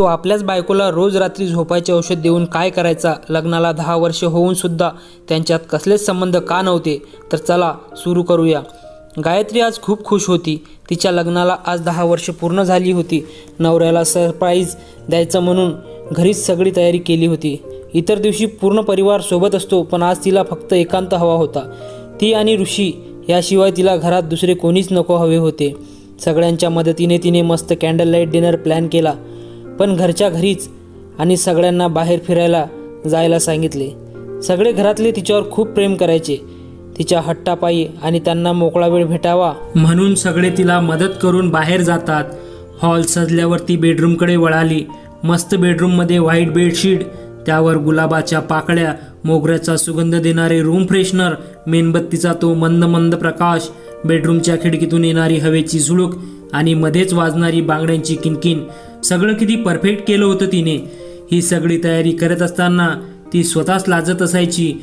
तो आपल्याच बायकोला रोज रात्री झोपायचे औषध देऊन काय करायचा? लग्नाला दहा वर्ष होऊन सुद्धा त्यांच्यात कसलेच संबंध का नव्हते? तर चला सुरू करूया. गायत्री आज खूप खुश होती. तिच्या लग्नाला आज दहा वर्ष पूर्ण झाली होती. नवऱ्याला सरप्राईज द्यायचं म्हणून घरीच सगळी तयारी केली होती. इतर दिवशी पूर्ण परिवार सोबत असतो पण आज तिला फक्त एकांत हवा होता. ती आणि ऋषी याशिवाय तिला घरात दुसरे कोणीच नको हवे होते. सगळ्यांच्या मदतीने तिने मस्त कॅन्डल लाइट डिनर प्लॅन केला. पण घरच्या घरीच आणि सगळ्यांना बाहेर फिरायला जायला सांगितले. सगळे घरातले तिच्यावर खूप प्रेम करायचे. तिच्या हट्टापायी आणि त्यांना मोकळा वेळ भेटावा म्हणून सगळे तिला मदत करून बाहेर जातात. हॉल सजल्यावर ती बेडरूमकडे वळाली. मस्त बेडरूममध्ये व्हाईट बेडशीट त्यावर गुलाबाच्या पाकळ्या मोगऱ्याचा सुगंध देणारे रूम फ्रेशनर मेणबत्तीचा तो मंद मंद प्रकाश बेडरूमच्या खिडकीतून येणारी हवेची झुळूक आणि मध्येच वाजणारी बांगड्यांची किनकिन सगळं किती परफेक्ट केलं होतं तिने. ही सगळी तयारी करत असताना ती स्वतःच लाजत असायची.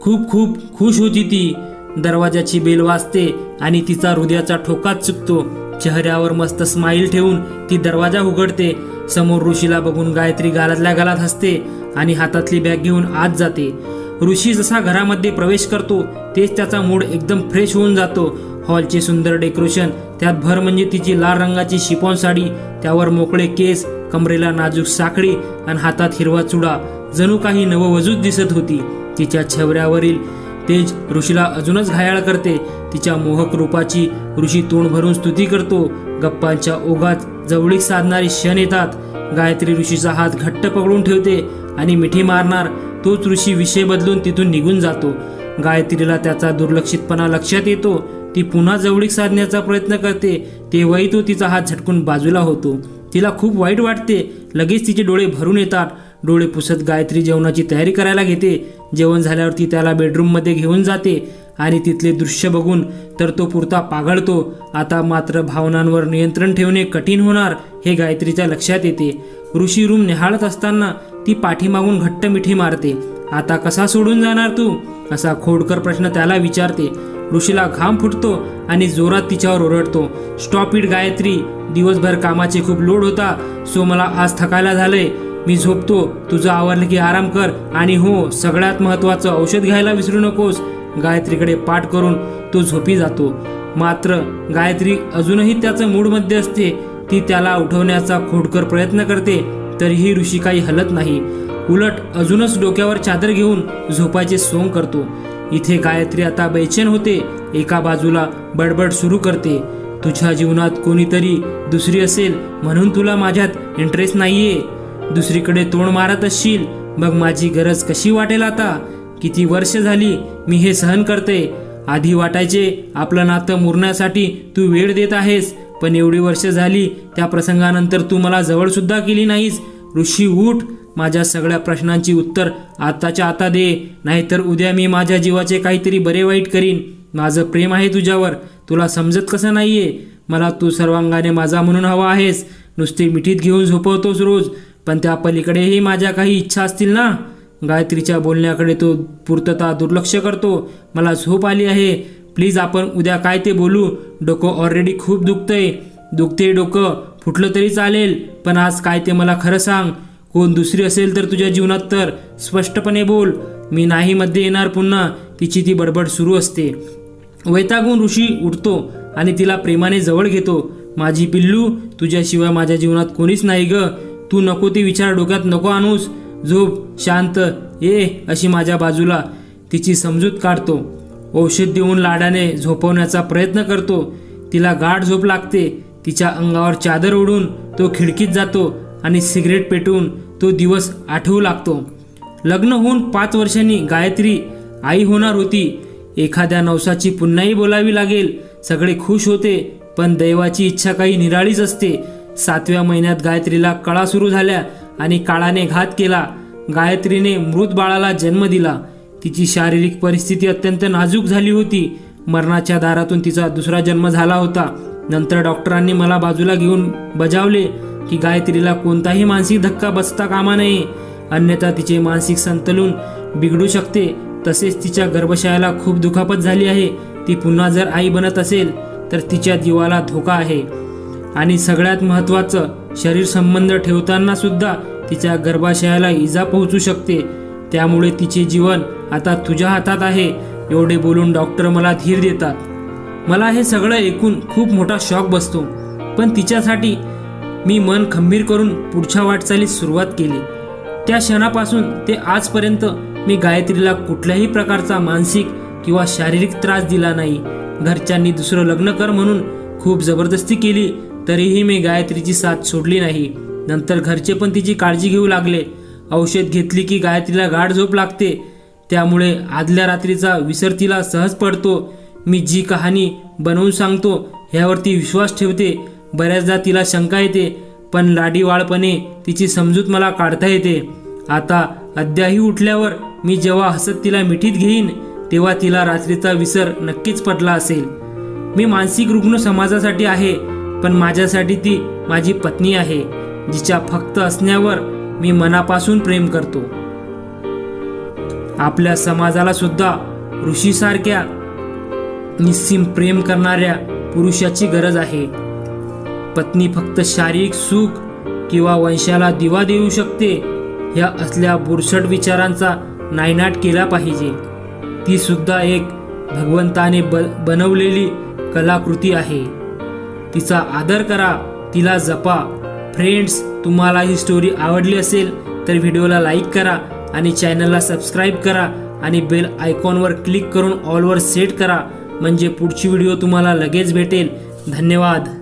खूप खूप खुश होती ती. दरवाजाची बेल वाजते आणि तिचा हृदयाचा ठोकाच चुकतो. चेहऱ्यावर मस्त स्माईल ठेवून ती दरवाजा उघडते. समोर ऋषीला बघून गायत्री गालातल्या गालात हसते आणि हातातली बॅग घेऊन आत जाते. ऋषी जसा घरामध्ये प्रवेश करतो तेच त्याचा मूड एकदम फ्रेश होऊन जातो. हॉलचे सुंदर डेकोरेशन त्यात भर म्हणजे तिची लाल रंगाची शिपॉन साडी त्यावर मोकळे केस कमरेला नाजूक साखळी आणि हातात हिरवा चुडा. जणू काही नववजूच दिसत होती. तिच्या छेवऱ्यावरील तेज ऋषीला अजूनच घायाळ करते. तिच्या मोहक रूपाची ऋषी तोंड भरून स्तुती करतो. गप्पांच्या ओघात जवळीक साधणारे क्षण येतात. गायत्री ऋषीचा हात घट्ट पकडून ठेवते आणि मिठी मारणार. तोच ऋषी विषय बदलून तिथून निघून जातो. गायत्रीला त्याचा दुर्लक्षितपणा लक्षात येतो. ती पुन्हा जवळीक साधण्याचा प्रयत्न करते. तेव्हाही तो तिचा हात झटकून बाजूला होतो. तिला खूप वाईट वाटते. लगेच तिचे डोळे भरून येतात. डोळे पुसत गायत्री जेवणाची तयारी करायला घेते. जेवण झाल्यावर ती त्याला बेडरूममध्ये घेऊन जाते. आणि तिथले दृश्य बघून तर तो पुरता पाघळतो आता मात्र भावनांवर नियंत्रण ठेवणे कठीण होणार हे गायत्रीच्या लक्षात येते. ऋषी रूम निहाळत असताना ती पाठीमागून घट्ट मिठी मारते. आता कसा सोडून जाणार तू? असा खोडकर प्रश्न त्याला विचारते. ऋषीला घाम फुटतो आणि जोरात तिच्यावर ओरडतो. Stop it Gayatri. दिवसभर कामाचे खूप लोड होता. सो मला आज थकायला झालंय. मी झोपतो. तुझं आवरलं की आराम कर. आणि हो सगळ्यात महत्त्वाचं औषध घ्यायला विसरू नकोस. गायत्रीकडे पाठ करून तो झोपी जातो. मात्र गायत्री अजूनही त्याचं मूडमध्ये असते. ती त्याला उठवण्याचा खोडकर प्रयत्न करते. तरीही ऋषी काही हलत नाही. उलट अजूनच डोक्यावर चादर घेऊन झोपायचे सोंग करतो. इथे गायत्री आता बैचेन होते. एका बाजूला बडबड सुरू करते. तुझ्या जीवनात कोणीतरी दुसरी असेल म्हणून तुला माझ्यात इंटरेस्ट नाहीये. दुसरीकडे तोंड मारत असशील मग माझी गरज कशी वाटेल आता? किती वर्ष झाली मी हे सहन करते. आधी वाटायचे आपलं नातं मुरण्यासाठी तू वेळ देत आहेस. पण एवढी वर्ष झाली त्या प्रसंगानंतर तू मला जवळसुद्धा केली नाहीस. ऋषी उठ. माझ्या सगळ्या प्रश्नांची उत्तर आताच्या आता दे. नाहीतर उद्या मी माझ्या जीवाचे काहीतरी बरे वाईट करीन. माझं प्रेम आहे तुझ्यावर. तुला समजत कसं नाही आहे मला तू सर्वांगाने माझा म्हणून हवा आहेस. नुसती मिठीत घेऊन झोपवतोस रोज. पण त्या पलीकडेही माझ्या काही इच्छा असतील ना? गायत्रीच्या बोलण्याकडे तो पूर्तता दुर्लक्ष करतो. मला झोप आली आहे. प्लीज आपण उद्या काय ते बोलू? डोकं ऑलरेडी खूप दुखतंय. दुखते डोकं. फुटलं तरी चालेल पण आज काय ते मला खरं सांग. कोण दुसरी असेल तर तुझ्या जीवनात तर. स्पष्टपणे बोल. मी नाही मध्ये येणार पुन्हा. तिची ती बडबड सुरू असते. वैतागून ऋषी उठतो आणि तिला प्रेमाने जवळ घेतो. माझी पिल्लू तुझ्याशिवाय माझ्या जीवनात कोणीच नाही ग. तू नको ते विचार डोक्यात नको आणूस. झोप शांत. ये अशी माझ्या बाजूला. तिची समजूत काढतो. औषध देऊन लाडाने झोपवण्याचा प्रयत्न करतो. तिला गाढ झोप लागते. तिच्या अंगावर चादर ओढून तो खिडकीत जातो आणि सिगरेट पेटवून तो दिवस आठवू लागतो. लग्न होऊन पाच वर्षांनी गायत्री आई होणार होती. एखाद्या नवसाची पुन्हाही बोलावी लागेल. सगळे खुश होते पण दैवाची इच्छा काही निराळीच असते. सातव्या महिन्यात गायत्रीला कळा सुरू झाल्या आणि काळाने घात केला. गायत्रीने मृत बाळाला जन्म दिला. तिची शारीरिक परिस्थिती अत्यंत नाजूक झाली होती. मरणाच्या दारातून तिचा दुसरा जन्म झाला होता. नंतर डॉक्टरांनी मला बाजूला घेऊन बजावले की गायत्रीला कोणताही मानसिक धक्का बसता कामा नये. अन्यथा तिचे मानसिक संतुलन बिघडू शकते. तसेच तिच्या गर्भशयाला खूप दुखापत झाली आहे. ती पुन्हा जर आई बनत असेल तर तिच्या जीवाला धोका आहे. आणि सगळ्यात महत्त्वाचं शरीर संबंध ठेवताना सुद्धा तिच्या गर्भाशयाला इजा पोहोचू शकते. त्यामुळे तिचे जीवन आता तुझ्या हातात आहे. एवढे बोलून डॉक्टर मला धीर देतात. मला हे सगळं ऐकून खूप मोठा शॉक बसतो. पण तिच्यासाठी मी मन खंबीर करून पुढच्या वाटचालीस सुरुवात केली. त्या क्षणापासून ते आजपर्यंत मी गायत्रीला कुठल्याही प्रकारचा मानसिक किंवा शारीरिक त्रास दिला नाही. घरच्यांनी दुसरं लग्न कर म्हणून खूप जबरदस्ती केली तरीही मी गायत्रीची साथ सोडली नाही. नंतर घरचे पण तिची काळजी घेऊ लागले. औषध घेतली की गायत्रीला गाढ झोप लागते. त्यामुळे आदल्या रात्रीचा विसर तिला सहज पडतो. मी जी कहाणी बनवून सांगतो ह्यावरती विश्वास ठेवते. बऱ्याचदा तिला शंका येते पण लाडीवाळपणे तिची समजूत मला काढता येते. आता अद्याही उठल्यावर मी जेव्हा हसत तिला मिठीत घेईन तेव्हा तिला रात्रीचा विसर नक्कीच पडला असेल. मी मानसिक रुग्ण समाजासाठी आहे पण माझ्यासाठी ती माझी पत्नी आहे जिच्या फक्त असण्यावर मी मनापासून प्रेम करतो. आपल्या समाजाला सुद्धा ऋषीसारख्या निस्सीम प्रेम करणाऱ्या पुरुषाची गरज आहे. पत्नी फक्त शारीरिक सुख किंवा वंशाला दिवा देऊ शकते ह्या असल्या बुरसट विचारांचा नायनाट केला पाहिजे. ती सुद्धा एक भगवंताने ब बनवलेली कलाकृती आहे. तिचा आदर करा तिला जपा. फ्रेंड्स तुम्हाला ही स्टोरी आवडली असेल तर व्हिडिओला लाईक करा. आणि चॅनलला सबस्क्राईब करा आणि बेल आयकॉनवर क्लिक करून ऑलवर सेट करा. म्हणजे पुढची व्हिडिओ तुम्हाला लगेच भेटेल. धन्यवाद.